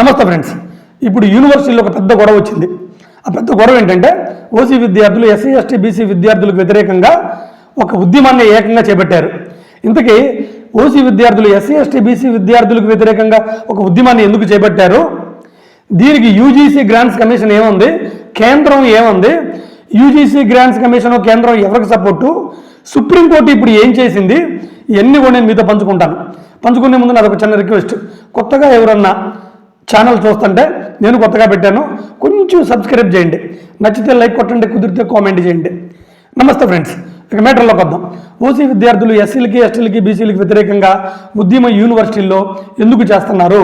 నమస్తే ఫ్రెండ్స్. ఇప్పుడు యూనివర్సిటీలో ఒక పెద్ద గొడవ వచ్చింది. ఆ పెద్ద గొడవ ఏంటంటే ఓసీ విద్యార్థులు ఎస్సీ ఎస్టీ బీసీ విద్యార్థులకు వ్యతిరేకంగా ఒక ఉద్యమాన్ని ఏకంగా చేపట్టారు. ఇంతకీ ఓసీ విద్యార్థులు ఎస్సీ ఎస్టీ బీసీ విద్యార్థులకు వ్యతిరేకంగా ఒక ఉద్యమాన్ని ఎందుకు చేపట్టారు? దీనికి యూజీసీ గ్రాంట్స్ కమిషన్ ఏముంది? కేంద్రం ఏముంది? యూజీసీ గ్రాంట్స్ కమిషన్ కేంద్రం ఎవరికి సపోర్టు? సుప్రీంకోర్టు ఇప్పుడు ఏం చేసింది? ఇవన్నీ కూడా నేను మీతో పంచుకుంటాను. పంచుకునే ముందు నాది ఒక చిన్న రిక్వెస్ట్ కొత్తగా ఎవరన్నా ఛానల్ చూస్తుంటే నేను కొత్తగా పెట్టాను. కొంచెం సబ్స్క్రైబ్ చేయండి. నచ్చితే లైక్ కొట్టండి కుదిరితే కామెంట్ చేయండి. నమస్తే ఫ్రెండ్స్ ఇక మేటర్లోకి వద్దాం. ఓసీ విద్యార్థులు ఎస్సీలకి ఎస్టీలకి బీసీలకి వ్యతిరేకంగా ఉద్యమ యూనివర్సిటీల్లో ఎందుకు చేస్తున్నారు?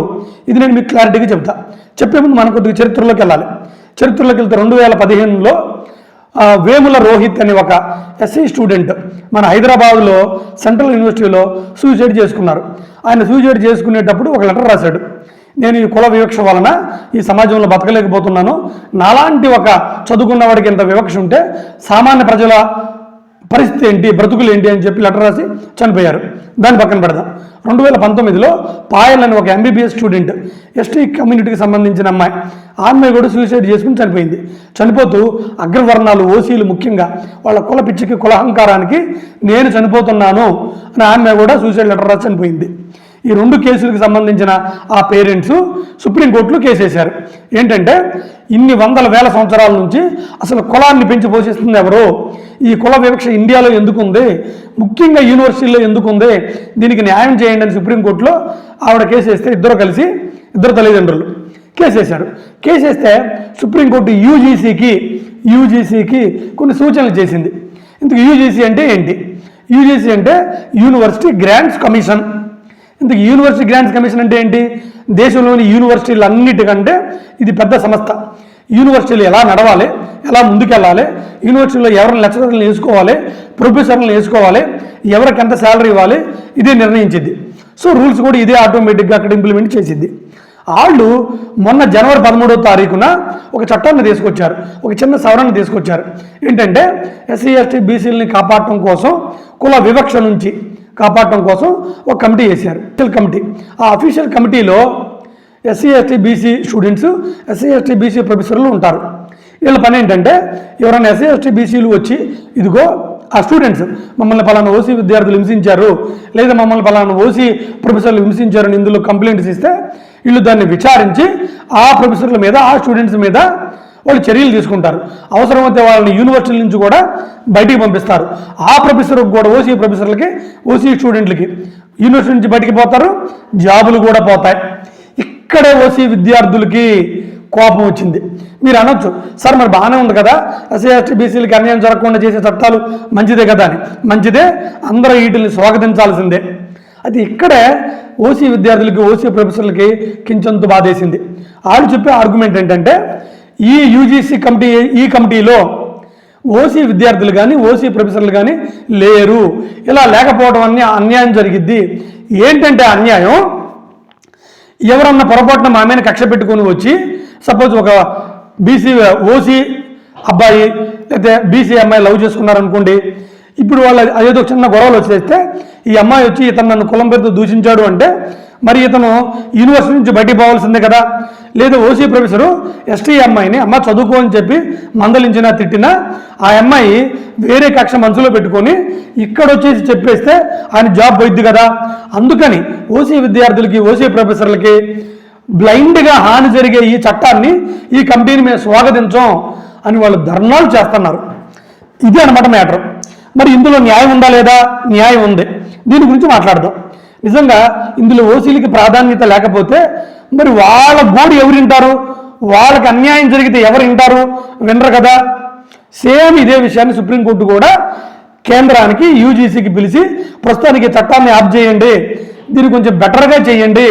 ఇది నేను మీకు క్లారిటీగా చెప్తా చెప్పే ముందు మనం కొద్దిగా చరిత్రలోకి వెళ్ళాలి. చరిత్రలోకి వెళ్తే రెండు వేల పదిహేనులో వేముల రోహిత్ అనే ఒక ఎస్సీ స్టూడెంట్ మన హైదరాబాద్లో సెంట్రల్ యూనివర్సిటీలో సూసైడ్ చేసుకున్నారు. ఆయన సూసైడ్ చేసుకునేటప్పుడు ఒక లెటర్ రాశాడు. నేను ఈ కుల వివక్ష వలన ఈ సమాజంలో బతకలేకపోతున్నాను. నాలాంటి ఒక చదువుకున్నవాడికి ఇంత వివక్ష ఉంటే సామాన్య ప్రజల పరిస్థితి ఏంటి బ్రతుకులు ఏంటి అని చెప్పి లెటర్ రాసి చనిపోయారు. దాన్ని పక్కన పెడదాం. రెండు వేల పంతొమ్మిదిలో పాయల్ అని ఒక ఎంబీబీఎస్ స్టూడెంట్ ఎస్టీ కమ్యూనిటీకి సంబంధించిన అమ్మాయి ఆమె కూడా సూసైడ్ చేసుకుని చనిపోయింది. చనిపోతూ అగ్రవర్ణాలు ఓసీలు ముఖ్యంగా వాళ్ళ కుల పిచ్చికి కులహంకారానికి నేను చనిపోతున్నాను అని ఆమె కూడా సూసైడ్ లెటర్ రాసి చనిపోయింది. ఈ రెండు కేసులకు సంబంధించిన ఆ పేరెంట్స్ సుప్రీంకోర్టులో కేసేశారు. ఏంటంటే ఇన్ని వందల వేల సంవత్సరాల నుంచి అసలు కులాన్ని పెంచి పోషిస్తుంది ఎవరు? ఈ కుల వివక్ష ఇండియాలో ఎందుకు ఉంది ముఖ్యంగా యూనివర్సిటీలో ఎందుకు ఉంది దీనికి న్యాయం చేయండి అని సుప్రీంకోర్టులో ఆవిడ కేసేస్తే ఇద్దరు కలిసి ఇద్దరు తల్లిదండ్రులు కేసేశారు. కేసేస్తే సుప్రీంకోర్టు యూజీసీకి యూజీసీకి కొన్ని సూచనలు చేసింది. ఇందుకు యూజీసీ అంటే ఏంటి? యూజీసీ అంటే యూనివర్సిటీ గ్రాంట్స్ కమిషన్. ఇంతకు యూనివర్సిటీ గ్రాంట్స్ కమిషన్ అంటే ఏంటి? దేశంలోని యూనివర్సిటీలు అన్నిటికంటే ఇది పెద్ద సంస్థ. యూనివర్సిటీలు ఎలా నడవాలి ఎలా ముందుకెళ్ళాలి యూనివర్సిటీలో ఎవరిని లెక్చరర్లను వేసుకోవాలి ప్రొఫెసర్లను వేసుకోవాలి ఎవరికి ఎంత శాలరీ ఇవ్వాలి ఇదే నిర్ణయించింది. సో రూల్స్ కూడా ఇదే ఆటోమేటిక్గా అక్కడ ఇంప్లిమెంట్ చేసింది. వాళ్ళు మొన్న జనవరి పదమూడవ తారీఖున ఒక చట్టాన్ని తీసుకొచ్చారు ఒక చిన్న సవరణ తీసుకొచ్చారు. ఏంటంటే ఎస్సీ ఎస్టీ బీసీలని కాపాడటం కోసం కుల వివక్ష నుంచి కాపాడటం కోసం ఒక కమిటీ వేశారు. Official committee. ఆ అఫీషియల్ కమిటీలో SC ST BC students SC ST BC ప్రొఫెసర్లు ఉంటారు. వీళ్ళ పని ఏంటంటే ఎవరైనా ఎస్సీ ఎస్టీ బీసీలు వచ్చి ఇదిగో ఆ స్టూడెంట్స్ మమ్మల్ని పలానా ఓసీ విద్యార్థులు హింసించారు లేదా మమ్మల్ని పలానా ఓసీ ప్రొఫెసర్లు హింసించారని ఇందులో కంప్లైంట్స్ ఇస్తే వీళ్ళు దాన్ని విచారించి ఆ ప్రొఫెసర్ల మీద ఆ స్టూడెంట్స్ మీద వాళ్ళు చర్యలు తీసుకుంటారు. అవసరమైతే వాళ్ళని యూనివర్సిటీల నుంచి కూడా బయటికి పంపిస్తారు. ఆ ప్రొఫెసర్కి కూడా ఓసీ ప్రొఫెసర్లకి ఓసీ స్టూడెంట్లకి యూనివర్సిటీ నుంచి బయటికి పోతారు జాబులు కూడా పోతాయి. ఇక్కడే ఓసీ విద్యార్థులకి కోపం వచ్చింది. మీరు అనొచ్చు సార్ మరి బాగానే ఉంది కదా ఎస్సీ ఎస్టీ బీసీలకి అన్యాయం జరగకుండా చేసే చట్టాలు మంచిదే కదా అని. మంచిదే అందరూ వీటిని స్వాగతించాల్సిందే. అది ఇక్కడే ఓసీ విద్యార్థులకి ఓసీ ప్రొఫెసర్లకి కించంత బాధేసింది. వాళ్ళు చెప్పే ఆర్గ్యుమెంట్ ఏంటంటే ఈ యూజీసీ కమిటీ ఈ కమిటీలో ఓసీ విద్యార్థులు కానీ ఓసీ ప్రొఫెసర్లు కానీ లేరు. ఇలా లేకపోవడం అన్ని అన్యాయం జరిగిద్ది. ఏంటంటే అన్యాయం? ఎవరన్నా పొరపాటున మా మీద కక్ష పెట్టుకొని వచ్చి సపోజ్ ఒక బీసీ ఓసీ అబ్బాయి లేకపోతే బీసీ అమ్మాయి లవ్ చేసుకున్నారనుకోండి ఇప్పుడు వాళ్ళు అదేదో చిన్న గొడవలు వచ్చేస్తే ఈ అమ్మాయి వచ్చి ఇతను నన్ను కులం పేరుతో దూషించాడు అంటే మరి ఇతను యూనివర్సిటీ నుంచి బయటికి పోవాల్సిందే కదా. లేదా ఓసీ ప్రొఫెసరు ఎస్టీ అమ్మాయిని అమ్మ చదువుకో అని చెప్పి మందలించినా తిట్టినా ఆ అమ్మాయి వేరే కక్ష మనసులో పెట్టుకొని ఇక్కడ వచ్చేసి చెప్పేస్తే ఆయన జాబ్ పోయిద్ది కదా. అందుకని ఓసీ విద్యార్థులకి ఓసీ ప్రొఫెసర్లకి బ్లైండ్గా హాని జరిగే ఈ చట్టాన్ని ఈ కంపెనీని మేము స్వాగతించం అని వాళ్ళు ధర్నాలు చేస్తున్నారు. ఇదే అనమాట మ్యాటర్. మరి ఇందులో న్యాయం ఉందా లేదా? న్యాయం ఉంది. దీని గురించి మాట్లాడదాం. నిజంగా ఇందులో ఓసీలకి ప్రాధాన్యత లేకపోతే మరి వాళ్ళ గోడు ఎవరు వింటారు? వాళ్ళకి అన్యాయం జరిగితే ఎవరు వింటారు? వినరు కదా. సేమ్ ఇదే విషయాన్ని సుప్రీంకోర్టు కూడా కేంద్రానికి యూజీసీకి పిలిచి ప్రస్తుతానికి చట్టాన్ని ఆప్ చేయండి. దీన్ని కొంచెం బెటర్గా చేయండి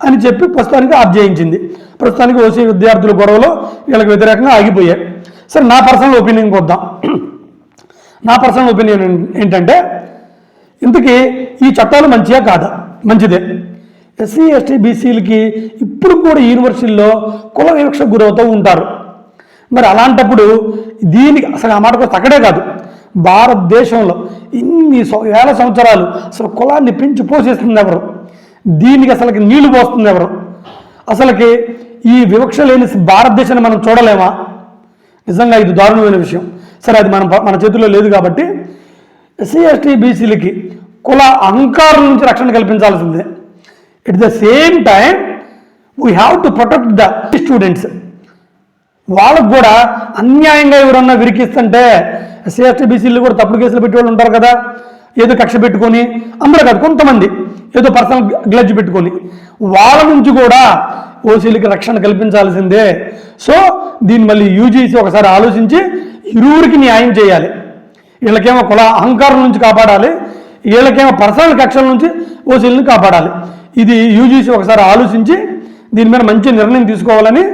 అని చెప్పి ప్రస్తుతానికి ఆప్ చేయించింది. ప్రస్తుతానికి ఓసీ విద్యార్థుల గొడవలో వీళ్ళకి వ్యతిరేకంగా ఆగిపోయాయి. సరే నా పర్సనల్ ఒపీనియన్కి వద్దాం నా పర్సనల్ ఒపీనియన్ ఏంటంటే ఇంతకీ ఈ చట్టాలు మంచిగా కాదా? మంచిదే. ఎస్సీ ఎస్టీ బీసీలకి ఇప్పుడు కూడా యూనివర్సిటీల్లో కుల వివక్ష గురవుతూ ఉంటారు. మరి అలాంటప్పుడు దీనికి అసలు ఆ మాటకు అక్కడే కాదు. భారతదేశంలో ఇన్ని వేల సంవత్సరాలు అసలు కులాన్ని పెంచి పోషిస్తుంది ఎవరు? దీనికి అసలు నీళ్ళు పోస్తుంది ఎవరు? అసలుకి ఈ వివక్ష లేని భారతదేశాన్ని మనం చూడలేమా? నిజంగా ఇది దారుణమైన విషయం. సరే అది మన మన చేతుల్లో లేదు కాబట్టి ఎస్సీ ఎస్టీ బీసీలకి కుల అహంకారం నుంచి రక్షణ కల్పించాల్సిందే. At the same time we have to protect the students వాళ్ళకు కూడా అన్యాయంగా ఎవరన్నా విరికిస్తుంటే ఎస్సీ ఎస్టీ బీసీలు కూడా తప్పుడు కేసులు పెట్టే వాళ్ళు ఉంటారు కదా. ఏదో కక్ష పెట్టుకొని అందరూ కాదు కొంతమంది ఏదో పర్సనల్ గ్లడ్జ్ పెట్టుకొని వాళ్ళ నుంచి కూడా ఓసీలకి రక్షణ కల్పించాల్సిందే. సో దీన్ని మళ్ళీ యూజీసీ ఒకసారి ఆలోచించి ఇరువురికి న్యాయం చేయాలి. వీళ్ళకేమో కుల అహంకారం నుంచి కాపాడాలి వీళ్ళకేమో పర్సనల్ కక్షల నుంచి ఓసీలను కాపాడాలి. ఇది యూజీసీ ఒకసారి ఆలోచించి దీని మీద మంచి నిర్ణయం తీసుకోవాలని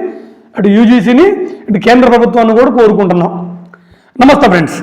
అటు యూజీసీని ఇటు కేంద్ర ప్రభుత్వాన్ని కూడా కోరుకుంటున్నాం. నమస్తే ఫ్రెండ్స్.